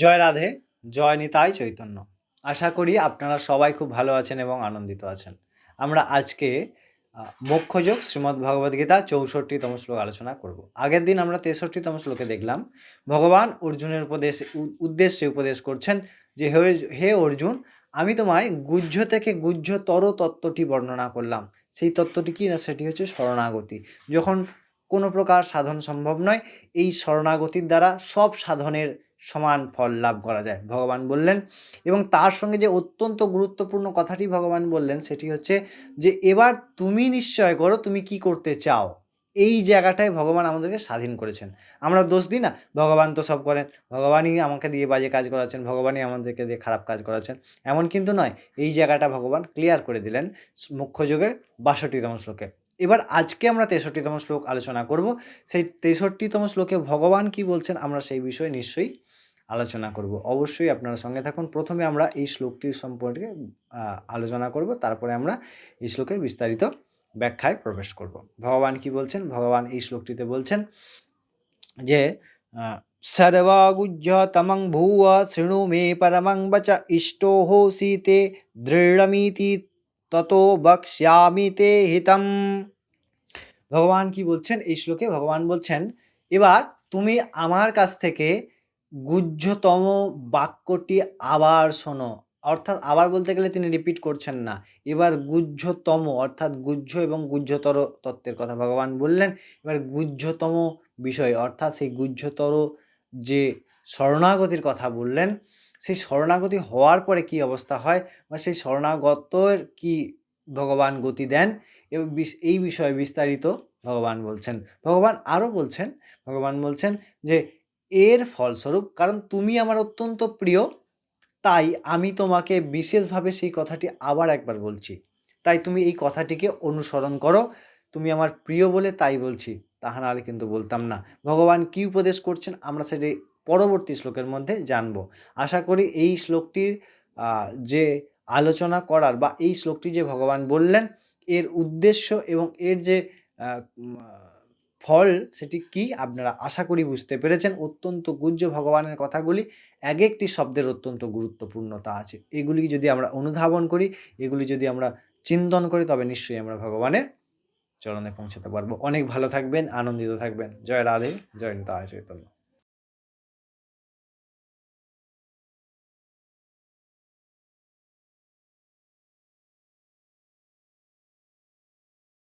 জয় রাধে, জয় নিতাই চৈতন্য। আশা করি আপনারা সবাই খুব ভালো আছেন এবং আনন্দিত আছেন। আমরা আজকে মোক্ষযোগ শ্রীমদ্ ভগবদ্গীতা চৌষট্টিতম শ্লোক আলোচনা করব। আগের দিন আমরা তেষট্টিতম শ্লোকে দেখলাম, ভগবান অর্জুনের উপদেশ উদ্দেশ্যে উপদেশ করছেন যে, হে হে অর্জুন, আমি তোমায় গুহ্য থেকে গুহ্যতর তত্ত্বটি বর্ণনা করলাম। সেই তত্ত্বটি কি না, সেটি হচ্ছে শরণাগতি। যখন কোনো প্রকার সাধন সম্ভব নয়, এই শরণাগতির দ্বারা সব সাধনের সমান ফল লাভ করা যায়, ভগবান বললেন। এবং তার সঙ্গে যে অত্যন্ত গুরুত্বপূর্ণ কথাটি ভগবান বললেন, সেটি হচ্ছে যে, এবার তুমি নিশ্চয় করো তুমি কি করতে চাও। এই জায়গাটায় ভগবান আমাদেরকে স্বাধীন করেছেন। আমরা দোষ দিই না, ভগবান তো সব করেন, ভগবানই আমাকে দিয়ে বাজে কাজ করাচ্ছেন, ভগবানই আমাদেরকে দিয়ে খারাপ কাজ করাচ্ছেন। এমন কিন্তু নয়, এই জায়গাটা ভগবান ক্লিয়ার করে দিলেন মুখ্য যুগের বাষট্টিতম শ্লোকে। এবার আজকে আমরা তেষট্টিতম শ্লোক আলোচনা করব। সেই তেষট্টিতম শ্লোকে ভগবান কি বলছেন, আমরা সেই বিষয়ে নিশ্চয়ই আলোচনা করব। অবশ্যই আপনারা সঙ্গে থাকুন। প্রথমে আমরা এই শ্লোকটির সম্পর্কে আলোচনা করব। তারপরে আমরা এই শ্লোকের বিস্তারিত ব্যাখ্যায় প্রবেশ করব। ভগবান কি বলছেন? ভগবান এই শ্লোকটিতে বলছেন যে আহ, সর্বগুহ্য তমং ভূয় শৃণু মে পরমং বচ ইষ্টো হোসি তে দৃঢ়মিতি তত বক্ষ্যামি তে হিতম। ভগবান কি বলছেন? এই শ্লোকে ভগবান বলছেন এবার তুমি আমার কাছ থেকে গুহ্যতম বাক্যটি আবার শোনো। অর্থাৎ আবার বলতে গেলে তিনি রিপিট করছেন না। এবার গুহ্যতম, অর্থাৎ গুহ্য এবং গুহ্যতর তত্ত্বের কথা ভগবান বললেন। এবার গুহ্যতম বিষয়, অর্থাৎ সেই গুহ্যতর যে শরণাগতির কথা বললেন, সেই শরণাগতি হওয়ার পরে কি অবস্থা হয়? বা সেই শরণাগতর কি ভগবান গতি দেন? এবং এই বিষয়ে বিস্তারিত ভগবান বলছেন। ভগবান আরও বলছেন, ভগবান বলছেন যে এর ফলস্বরূপ, কারণ তুমি আমার অত্যন্ত প্রিয়, তাই আমি তোমাকে বিশেষভাবে সেই কথাটি আবার একবার বলছি। তাই তুমি এই কথাটিকে অনুসরণ করো। তুমি আমার প্রিয় বলে তাই বলছি, তাহা নাহলে কিন্তু বলতাম না। ভগবান কি উপদেশ করছেন আমরা সেটি পরবর্তী শ্লোকের মধ্যে জানব। আশা করি এই শ্লোকটির যে আলোচনা করার বা এই শ্লোকটি যে ভগবান বললেন, এর উদ্দেশ্য এবং এর যে ফল সেটি কি আপনারা আশা করি বুঝতে পেরেছেন। অত্যন্ত গুজ্জ ভগবানের কথাগুলি। এক একটি শব্দের অত্যন্ত গুরুত্বপূর্ণতা আছে। এগুলি যদি আমরা অনুধাবন করি, এগুলি যদি আমরা চিন্তন করি, তবে নিশ্চয়ই আমরা ভগবানের চরণে পৌঁছাতে পারব। অনেক ভালো থাকবেন, আনন্দিত থাকবেন। জয় রাধে, জয় নিতা চৈতন্য।